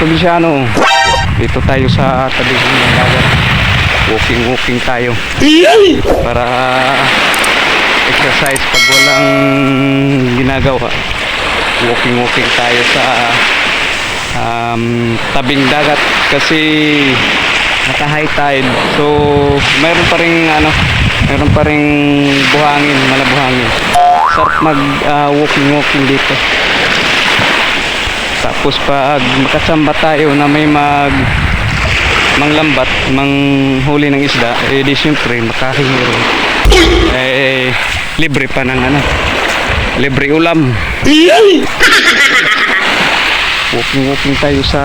Kaprobisyano. Dito tayo sa tabi ng dagat. Walking walking tayo. Para exercise pag walang ginagawa. Walking walking tayo sa um, tabing dagat kasi naka high tide. So mayroon pa ring ano, mayroon pa ring buhangin, malabuhangin. Sarap mag ah, walking walking dito. Tapos pag makasamba tayo na may mag manglambat, manghuli ng isda, eh di syempre makahihiro. Eh libre pa ng ano, libre ulam. Walking walking tayo sa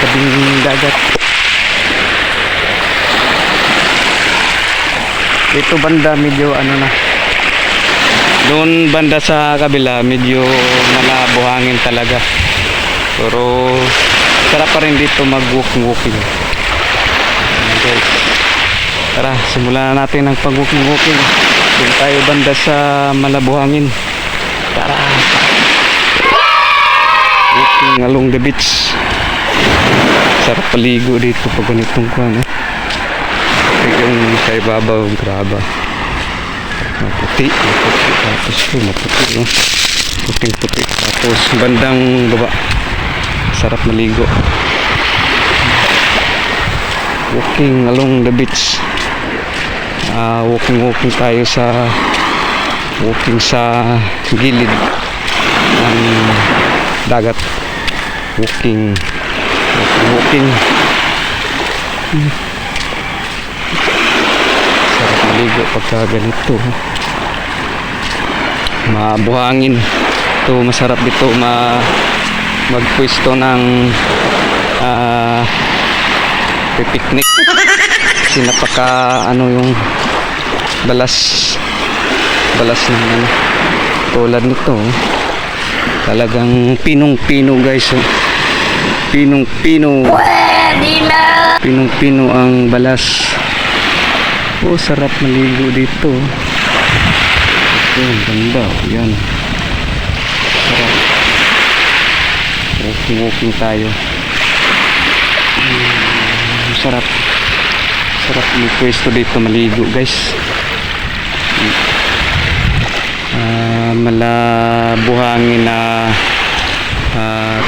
tabing dagat. Dito banda medyo ano na, doon banda sa kabila medyo malabuhangin talaga. Pero sarap pa rin dito mag walking walking. Guys. Tara, simulan na natin ang pag walking walking. Doon tayo banda sa malabuhangin. Tara. Walking along the beach. Sarap paligo dito pag ganitong kuwan. Eh. Yung sa ibabaw, graba maputi maputi tapos ito maputi no? Puting puti. Tapos bandang baba. Sarap maligo. Walking along the beach. Ah, walking walking tayo sa walking sa gilid ng dagat. Walking walking walking maligo pagka ganito. Mabuhangin. Ito masarap dito ma magpwesto ng ah pipiknik. Kasi napaka ano yung balas balas ng ano tulad nito. Talagang pinong pino guys oh. pinong pino pinong pino ang balas Oh, sarap maligo dito. Ito, ang ganda. Yan. Sarap. Walking, walking tayo. Mm, sarap. Sarap may pwesto dito maligo, guys. Ah, malabuhangin na ah,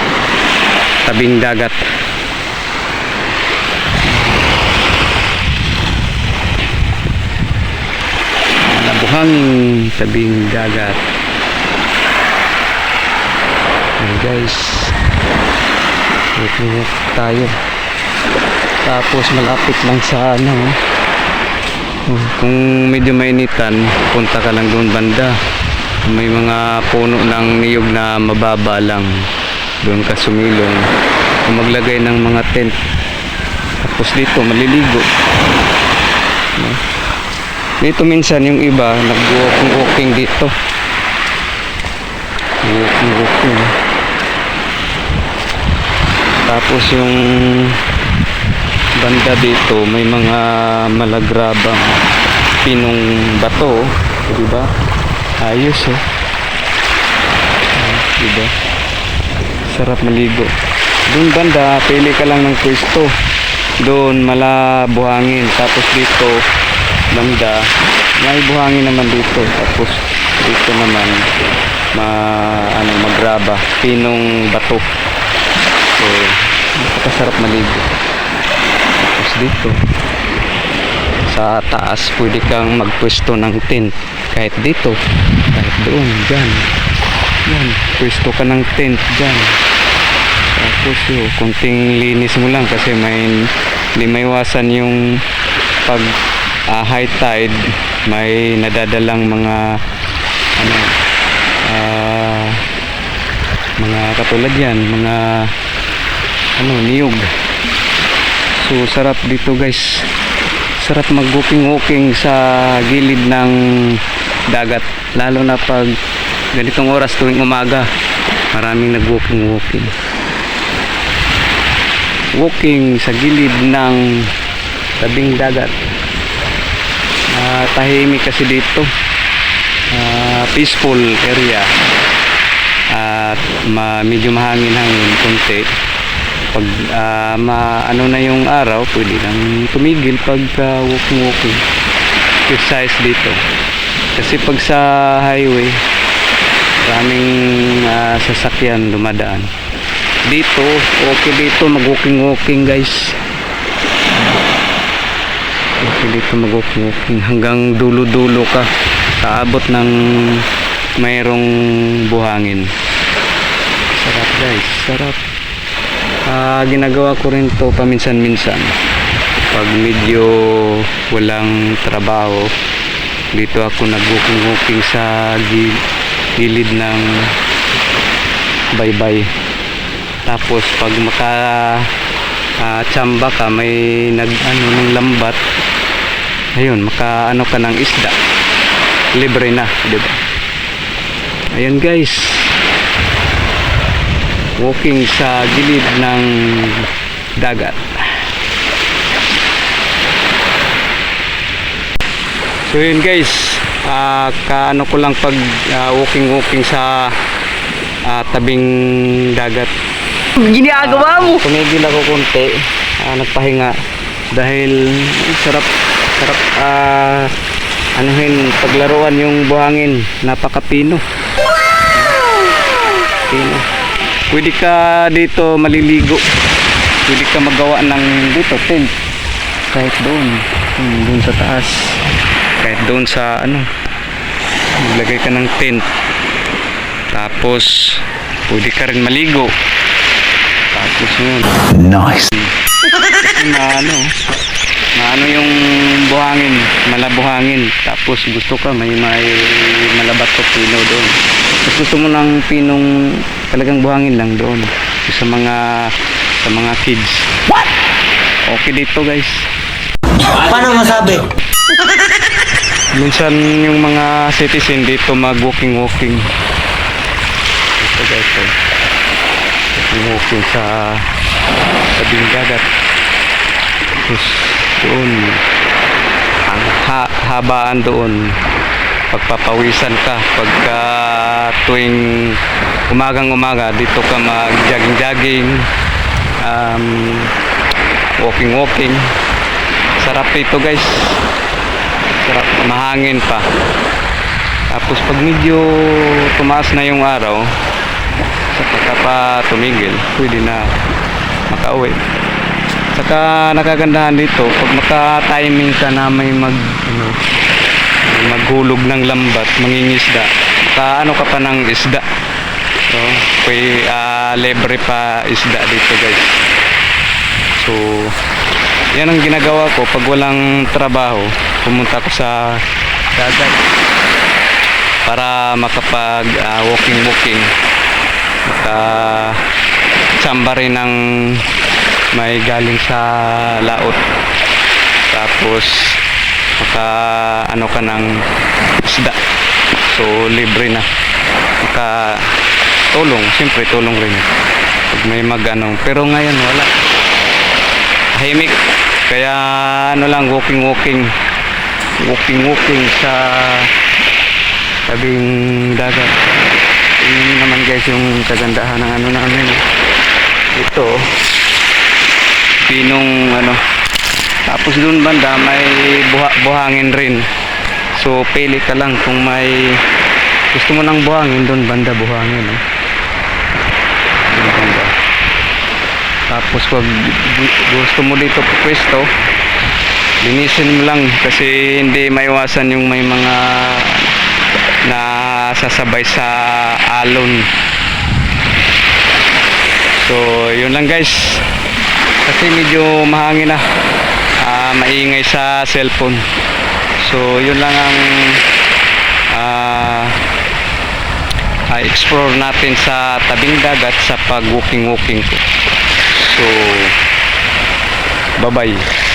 tabing dagat. Malabuhangin tabing dagat. Ayan guys. Walk tayo. Tapos malapit lang sa ano. oh, Kung medyo mainitan, punta ka lang doon banda. May mga puno ng niyog na mababa lang. Doon ka sumilong. Maglagay ng mga tent. Tapos dito, maliligo. No? Dito minsan yung iba nag-walking walking dito. Walking walking. Tapos yung banda dito may mga malagrabang pinong bato, di ba? Ayos oh. Ah, Di ba? Sarap maligo. Doon banda, pili ka lang ng pwesto. Doon malabuhangin. Tapos dito, banda may buhangin naman dito. Tapos dito naman ma ano magraba. Pinong bato. So napakasarap maligo. Tapos dito sa taas pwede kang magpwesto ng tent. Kahit dito kahit doon dyan. Yan pwesto ka ng tent dyan. Tapos yun kunting linis mo lang kasi may hindi yung pag ah, high tide may nadadalang mga ano ah, mga katulad yan mga ano niyog. So sarap dito guys. Sarap mag walking walking sa gilid ng dagat lalo na pag ganitong oras tuwing umaga maraming nag walking walking walking sa gilid ng tabing dagat Ah, tahimik kasi dito. Ah, peaceful area. At ma, medyo mahangin-hangin konti pag ah, ma, ano na yung araw pwede lang tumigil pag ah, walking walking exercise dito. Kasi pag sa highway maraming ah, sasakyan dumadaan. Dito okay dito mag walking walking guys dito mag walking walking hanggang dulo dulo ka kaabot ng mayroong buhangin. Sarap guys. Sarap. Ah, ginagawa ko rin to paminsan-minsan. Pag medyo walang trabaho dito ako nag-walking-walking sa gi- gilid ng baybay. Tapos pag maka ah, tsamba ka may nag ano ng lambat. Ayun maka ano ka ng isda. Libre na di ba? Ayun guys. Walking sa gilid ng dagat. So yun guys. Ah kaano ko lang pag ah, walking walking sa ah, tabing dagat Ginagawa mo. tumigil ako konti. Ah, nagpahinga. Dahil sarap sarap ah anuhin paglaruan yung buhangin. Napakapino. Pino. Pwede ka dito maliligo. Pwede ka magawa ng dito tent. Kahit doon. Hmm, doon sa taas. Kahit doon sa ano maglagay ka ng tent. Tapos pwede ka rin maligo tapos yun Nice. na ano na ano yung buhangin? Malabuhangin. Tapos gusto ka may may malabat o pino doon. Tapos gusto mo ng pinong talagang buhangin lang doon. Sa mga sa mga kids. What? Okay dito guys. Paano masabi? minsan yung mga citizen dito mag walking walking ito guys oh. Walking sa tabing dagat. Tapos doon. Ang ha habaan doon. Pagpapawisan ka pagka tuwing umagang umaga dito ka mag jogging jogging um, walking walking sarap dito guys. Sarap mahangin pa. Tapos pag medyo tumaas na yung araw saka ka pa tumigil pwede na makauwi. Saka nakagandahan dito pag maka-timing ka na may mag ano, maghulog ng lambat mangingisda maka ano ka pa ng isda. So may ah, libre pa isda dito guys. So yan ang ginagawa ko pag walang trabaho pumunta ko sa dagat para makapag ah, walking walking maka tsamba rin ng may galing sa laot. Tapos maka ano ka ng isda. So libre na. Maka tulong. Siyempre tulong rin. Pag may mag ano. Pero ngayon wala. Tahimik. Kaya ano lang walking walking. Walking walking sa tabing dagat naman guys yung kagandahan ng ano namin. Ito. Pinong ano. Tapos dun banda may buha, buhangin rin. So pili ka lang kung may gusto mo ng buhangin dun banda buhangin eh. banda. Tapos pag gu- gusto mo dito pwesto linisin mo lang kasi hindi maiwasan yung may mga na sasabay sa alon. So yun lang guys. Kasi medyo mahangin na Ah, maingay sa cellphone. So yun lang ang ah ah, explore natin sa tabing dagat sa pag walking walking ko so bye bye